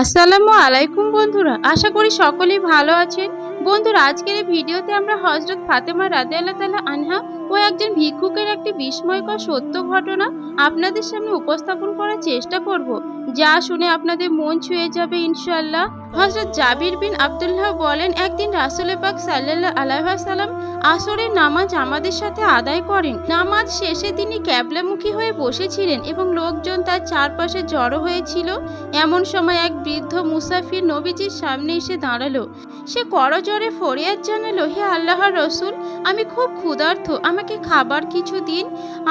আসসালামু আলাইকুম বন্ধুরা আশা করি সকলেই ভালো আছেন। বন্ধুরা, আজকের এই ভিডিওতে আমরা হজরত ফাতেমা রাদে আল্লাহ তালা আনহা ও একজন ভিক্ষুকের একটি বিস্ময়কর সত্য ঘটনা আপনাদের সামনে উপস্থাপন করার চেষ্টা করব, যা শুনে আপনাদের মন ছুঁয়ে যাবে ইনশাআল্লাহ। হজরত জাবির বিন আবদুল্লাহ বলেন, একদিন রাসুল পাক সাল্লাহ আলাইসাল্লাম আসরের নামাজ আমাদের সাথে আদায় করেন। নামাজ শেষে তিনি ক্যাবলামুখী হয়ে বসেছিলেন এবং লোকজন তার চারপাশে জড়ো হয়েছিল। এমন সময় এক বৃদ্ধ মুসাফির নবীজির সামনে এসে দাঁড়াল। সে করজরে ফরিয়াদ জানালো, হে আল্লাহর রসুল, আমি খুব ক্ষুধার্ত, আমাকে খাবার কিছু দিন।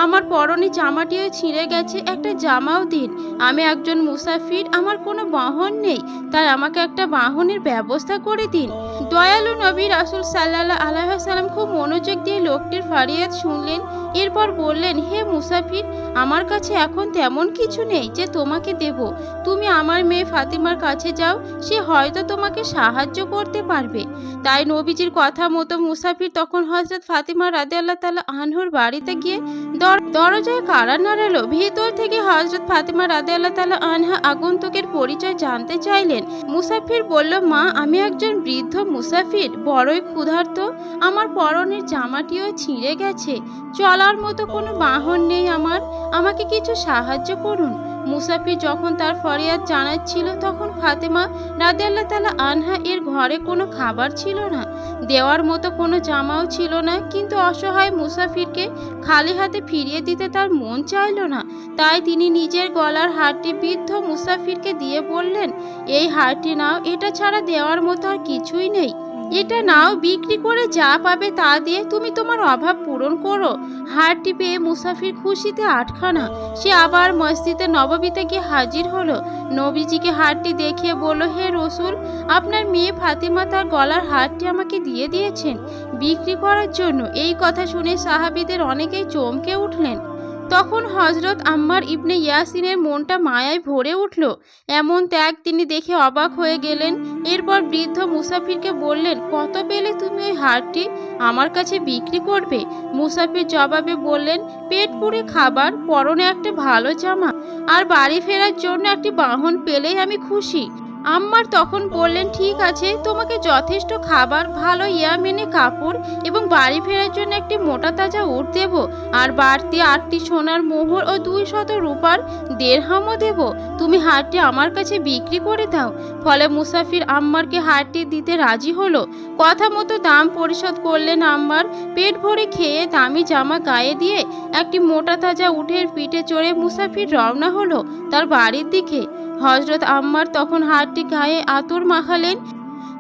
আমার পরনে জামাটিও ছিঁড়ে গেছে, একটা জামাও দিন। আমি একজন মুসাফির, আমার কোনো বাহন নেই, তাই আমাকে একটা বাহনের ব্যবস্থা করে দিন। দয়ালু নবী রাসুল সাল্লাহ আলাইসাল্লাম খুব মনোযোগ দিয়ে লোকটির ফারিয়াদ শুনলেন। এরপর বললেন, হে মুসাফির, আমার কাছে এখন তেমন কিছু নেই যে তোমাকে দেব। তুমি আমার মেয়ে ফাতিমার কাছে যাও, সে হয়তো তোমাকে সাহায্য করতে পারবে। তাই নবীজির কথা মতো মুসাফির তখন হজরত ফাতিমা রাদে আল্লাহ তালা আনহুর বাড়িতে গিয়ে দরজায় কারা নাড়ালো। ভিতর থেকে হজরত ফাতিমা রাদে আল্লাহ তালা আনহা আগন্তুকের পরিচয় জানতে চাইলেন। মুসাফির বলল, মা, আমি একজন বৃদ্ধ মুসাফির। বড়ই ক্ষুধার্ত। আমার পরনের জামাটিও ছিঁড়ে গেছে। চলার মতো কোনো বাহন নেই আমার। আমাকে কিছু সাহায্য করুন। মুসাফির যখন তার ফরিয়াদ জানাচ্ছিল, তখন ফাতেমা রাদে আল্লাহ তালা আনহা এর ঘরে কোনো খাবার ছিল না। দেওয়ার মতো কোনো জামাও ছিল না, কিন্তু অসহায় মুসাফিরকে খালি হাতে ফিরিয়ে দিতে তার মন চাইল না। তাই তিনি নিজের গলার হারটি বৃদ্ধ মুসাফিরকে দিয়ে বললেন, এই হারটি নাও, এটা ছাড়া দেওয়ার মতো আর কিছুই নেই। এটা নাও, বিক্রি করে যা পাবে তা দিয়ে তুমি তোমার অভাব পূরণ করো। হারটি পেয়ে মুসাফির খুশিতে আটখানা। সে আবার মসজিদে নববীতে গিয়ে হাজির হলো। নবীজিকে হারটি দেখিয়ে বলল, হে রসুল, আপনার মেয়ে ফাতিমা তার গলার হারটি আমাকে দিয়ে দিয়েছেন। বিক্রি করার জন্য। এই কথা শুনে সাহাবিদের অনেকেই চমকে উঠলেন। তখন হজরত আম্মার ইবনে ইয়াসিনের মনটা মায়ায় ভরে উঠল। এমন ত্যাগ তিনি দেখে অবাক হয়ে গেলেন। এরপর বৃদ্ধ মুসাফিরকে বললেন, কত পেলে তুমি ওই হারটি আমার কাছে বিক্রি করবে? মুসাফির জবাবে বললেন, পেট পুড়ে খাবার, পরনে একটা ভালো জামা, আর বাড়ি ফেরার জন্য একটি বাহন পেলেই আমি খুশি। আম্মার তখন বললেন, ঠিক আছে, তোমাকে যথেষ্ট খাবার, ভালো ইয়ামেনে কাপড় এবং বাড়ি ফেরার জন্য একটি মোটা তাজা উট দেব আর বাড়তি আটটি সোনার মোহর ও দুই শত রূপার দেড়হামও দেব। তুমি হারটি আমার কাছে বিক্রি করে দাও। ফলে মুসাফির আম্মারকে হারটি দিতে রাজি হলো। কথা মতো দাম পরিশোধ করলেন আম্মার। পেট ভরে খেয়ে দামি জামা গায়ে দিয়ে একটি মোটা তাজা উঠের পিঠে চড়ে মুসাফির রওনা হলো তার বাড়ির দিকে। হজরত আম্মার তখন হাতটি গায়ে আতর মাখালেন।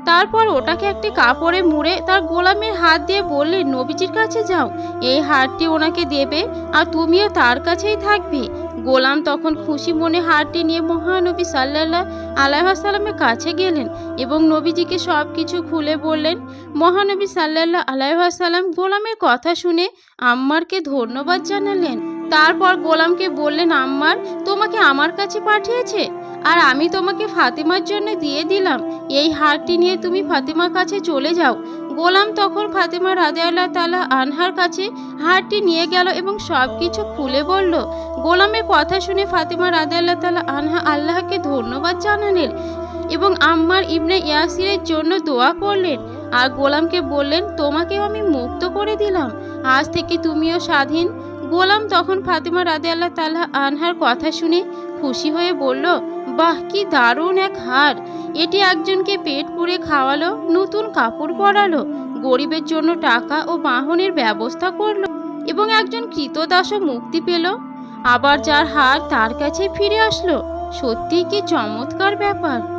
তারপর ওটাকে একটি কাপড়ে মুড়ে তার গোলামের হাত দিয়ে বললেন, নবীজির কাছে যাও, এই হারটি ওনাকে দেবে আর তুমিও তার কাছেই থাকবে। গোলাম তখন খুশি মনে হারটি নিয়ে মহানবী সাল্লাহ আলাইসাল্লামের কাছে গেলেন এবং নবীজিকে সব কিছু খুলে বললেন, মহানবী সাল্লাহ আলাইসাল্লাম গোলামের কথা শুনে আম্মারকে ধন্যবাদ জানালেন। তারপর গোলামকে বললেন, আম্মার, তোমাকে আমার কাছে পাঠিয়েছে? আর আমি তোমাকে ফাতিমার জন্য দিয়ে দিলাম। এই হারটি নিয়ে তুমি ফাতিমার কাছে চলে যাও। গোলাম তখন ফাতিমা রাদে আল্লাহ তালা আনহার কাছে হারটি নিয়ে গেল এবং সব কিছু খুলে বলল, গোলামের কথা শুনে ফাতিমা রাদে আল্লাহ তালা আনহা আল্লাহকে ধন্যবাদ জানালেন এবং আম্মার ইবনে ইয়াসিরের জন্য দোয়া করলেন। আর গোলামকে বললেন, তোমাকেও আমি মুক্ত করে দিলাম। আজ থেকে তুমিও স্বাধীন। গোলাম তখন ফাতিমা রাদে আল্লাহ তাল্লাহ আনহার কথা শুনে খুশি হয়ে বলল বাহ, কি দারুণ এক হার। এটি একজনকে পেট পুড়ে খাওয়ালো, নতুন কাপড় পরালো, গরিবের জন্য টাকা ও বাহনের ব্যবস্থা করল এবং একজন কৃতদাসও মুক্তি পেল। আবার যার হার তার কাছে ফিরে আসলো। সত্যিই কি চমৎকার ব্যাপার।